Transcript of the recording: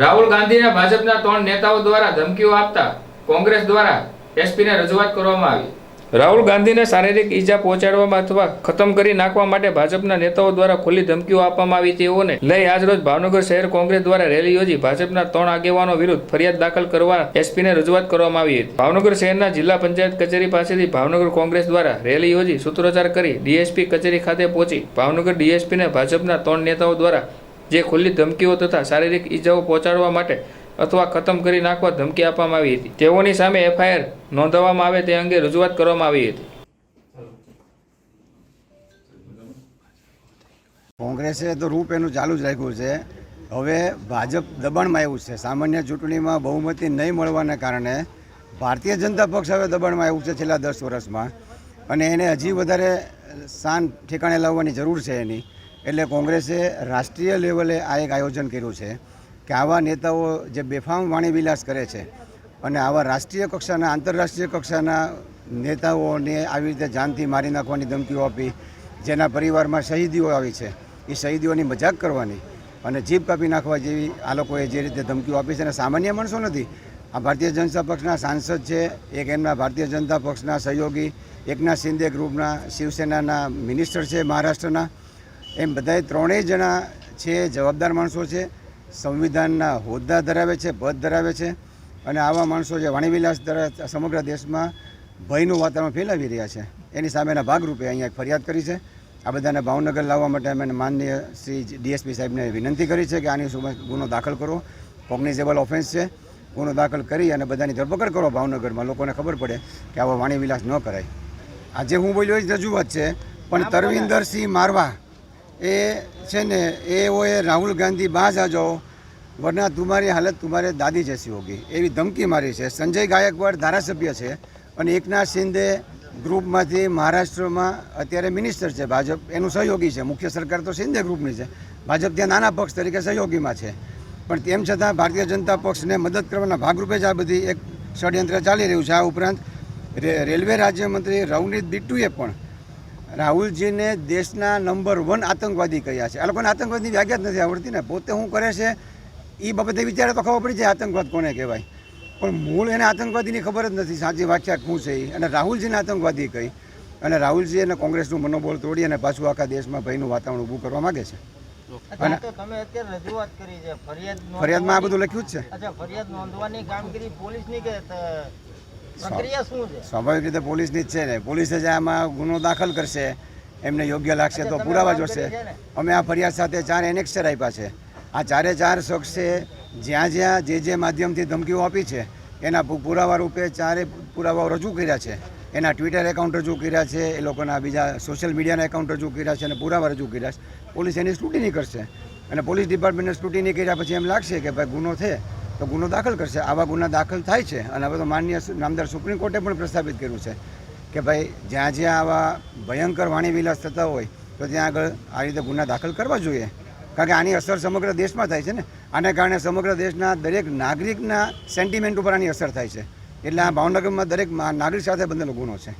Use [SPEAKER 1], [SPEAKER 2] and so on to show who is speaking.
[SPEAKER 1] રાહુલ ગાંધીને ભાજપના ત્રણ નેતાઓ દ્વારા ધમકીઓ આપતા કોંગ્રેસ દ્વારા એસપીને રજૂઆત કરવામાં આવી. રાહુલ ગાંધીને શારીરિક ઈજા પહોંચાડવામાં અથવા ખતમ કરી નાખવા માટે ભાજપના નેતાઓ દ્વારા ખુલ્લી ધમકીઓ આપવામાં આવી તેઓને લઈ આજરોજ ભાવનગર શહેર કોંગ્રેસ દ્વારા રેલી યોજી ભાજપના ત્રણ આગેવાનો વિરુદ્ધ ફરિયાદ દાખલ કરવા એસપીને રજૂઆત કરવામાં આવી હતી. ભાવનગર શહેરના જિલ્લા પંચાયત કચેરી પાસેથી ભાવનગર કોંગ્રેસ દ્વારા રેલી યોજી સૂત્રોચ્ચાર કરી ડીએસપી કચેરી ખાતે પહોંચી ભાવનગર ડીએસપીને ભાજપના ત્રણ નેતાઓ દ્વારા જે ખુલ્લી ધમકીઓ તથા શારીરિક ઈજાઓ પહોંચાડવા માટે અથવા ખતમ કરી નાખવા ધમકી આપવામાં આવી હતી. તેઓની સામે એફઆઈઆર નોંધવામાં આવે તે અંગે રજૂઆત કરવામાં આવી હતી.
[SPEAKER 2] કોંગ્રેસે તો રૂપ એનું ચાલુ જ રાખ્યું છે. હવે ભાજપ દબાણમાં આવ્યું છે. સામાન્ય ચૂંટણીમાં બહુમતી નહીં મળવાને કારણે ભારતીય જનતા પક્ષ હવે દબાણમાં આવ્યું છે છેલ્લા દસ વર્ષમાં. અને એને હજી વધારે શાન ઠેકાણે લાવવાની જરૂર છે એની. એટલે કોંગ્રેસે રાષ્ટ્રીય લેવલે આ એક આયોજન કર્યું છે કે આવા નેતાઓ જે બેફામ વાણીવિલાસ કરે છે અને આવા રાષ્ટ્રીય કક્ષાના, આંતરરાષ્ટ્રીય કક્ષાના નેતાઓને આવી રીતે જાનથી મારી નાખવાની ધમકીઓ આપી, જેના પરિવારમાં શહીદીઓ આવી છે, એ શહીદીઓની મજાક કરવાની અને જીભ કાપી નાખવા જેવી આ લોકોએ જે રીતે ધમકીઓ આપી છે અને સામાન્ય માણસો નથી આ ભારતીય જનતા પક્ષના સાંસદ છે, એક એમના ભારતીય જનતા પક્ષના સહયોગી, એકના શિંદે ગ્રુપના શિવસેનાના મિનિસ્ટર છે મહારાષ્ટ્રના. એમ બધાએ ત્રણેય જણા છે, જવાબદાર માણસો છે, સંવિધાનના હોદ્દા ધરાવે છે, પદ ધરાવે છે અને આવા માણસો જે વાણીવિલાસ દ્વારા સમગ્ર દેશમાં ભયનું વાતાવરણ ફેલાવી રહ્યા છે. એની સામેના ભાગરૂપે અહીંયા ફરિયાદ કરી છે. આ બધાને ભાવનગર લાવવા માટે અમે માનનીય શ્રી ડીએસપી સાહેબને વિનંતી કરી છે કે આની ગુનો દાખલ કરો. કોગ્નિઝેબલ ઓફેન્સ છે. ગુનો દાખલ કરી અને બધાની ધરપકડ કરો ભાવનગરમાં. લોકોને ખબર પડે કે આવો વાણીવિલાસ ન કરાય. આજે હું બોલ્યો એ જ રજૂઆત છે પણ તરવિંદરસિંહ મારવા એ છે ને એઓએ રાહુલ ગાંધી બાજ આ જાઓ વરના તુમારી હાલત તુમારે દાદી જૈસી હોગી. એવી ધમકી મારી છે. સંજય ગાયકવાડ ધારાસભ્ય છે અને એકનાથ શિંદે ગ્રુપમાંથી મહારાષ્ટ્રમાં અત્યારે મિનિસ્ટર છે ભાજપ. એનું સહયોગી છે. મુખ્ય સરકાર તો શિંદે ગ્રુપની છે. ભાજપ ત્યાં નાના પક્ષ તરીકે સહયોગીમાં છે. પણ તેમ છતાં ભારતીય જનતા પક્ષને મદદ કરવાના ભાગરૂપે જ આ બધી એક ષડયંત્ર ચાલી રહ્યું છે. આ ઉપરાંત રેલવે રાજ્યમંત્રી રવનીત બિટ્ટુએ પણ રાહુલજીને દેશના નંબર વન આતંકવાદી કહ્યા છે. આ લોકોને આતંકવાદની વ્યાખ્યા જ નથી આવડતી ને. પોતે શું કરે છે એ બાબતે વિચારે તો ખબર પડી જાય આતંકવાદ કોને કહેવાય. પણ મૂળ એને આતંકવાદીની ખબર જ નથી. સાચી વ્યાખ્યા શું છે એ અને રાહુલજીને આતંકવાદી કહી. અને રાહુલજી અને કોંગ્રેસનું મનોબળ તોડી અને પાછું આખા દેશમાં ભયનું વાતાવરણ ઊભું કરવા માગે છે.
[SPEAKER 3] અચ્છા તમે અત્યારે રજૂઆત કરી છે ફરિયાદ
[SPEAKER 2] ફરિયાદમાં આ બધું લખ્યું જ છે.
[SPEAKER 3] અચ્છા ફરિયાદ નોંધવાની કામગીરી પોલીસની કે પ્રક્રિયા શું છે?
[SPEAKER 2] સ્વાભાવિક રીતે પોલીસની જ છે ને. પોલીસે જે આમાં ગુનો દાખલ કરશે એમને યોગ્ય લાગશે તો પુરાવા જોશે? અમે આ ફરિયાદ સાથે ચાર એનેક્સર આપ્યા છે. આ ચારે ચાર શખ્સે જ્યાં જ્યાં જે જે માધ્યમથી ધમકીઓ આપી છે એના પુરાવા રૂપે ચારે પુરાવાઓ રજૂ કર્યા છે. એના ટ્વિટર એકાઉન્ટ રજૂ કર્યા છે, એ લોકોના બીજા સોશિયલ મીડિયાના એકાઉન્ટ રજૂ કર્યા છે અને પુરાવા રજૂ કર્યા છે. પોલીસ એની સ્ક્રુટિની કરશે અને પોલીસ ડિપાર્ટમેન્ટને સ્ક્રુટિની કર્યા પછી એમ લાગશે કે ભાઈ ગુનો છે, તો ગુનો દાખલ કરશે. આવા ગુના દાખલ થાય છે અને હવે તો માન્ય નામદાર સુપ્રીમ કોર્ટે પણ પ્રસ્થાપિત કર્યું છે કે ભાઈ જ્યાં જ્યાં આવા ભયંકર વાણીવિલાસ થતા હોય, તો ત્યાં આગળ આ રીતે ગુના દાખલ કરવા જોઈએ. કારણ કે આની અસર સમગ્ર દેશમાં થાય છે ને. આને કારણે સમગ્ર દેશના દરેક નાગરિકના સેન્ટિમેન્ટ ઉપર આની અસર થાય છે. એટલે આ ભાવનગરમાં દરેક નાગરિક સાથે બંધેલો ગુનો છે.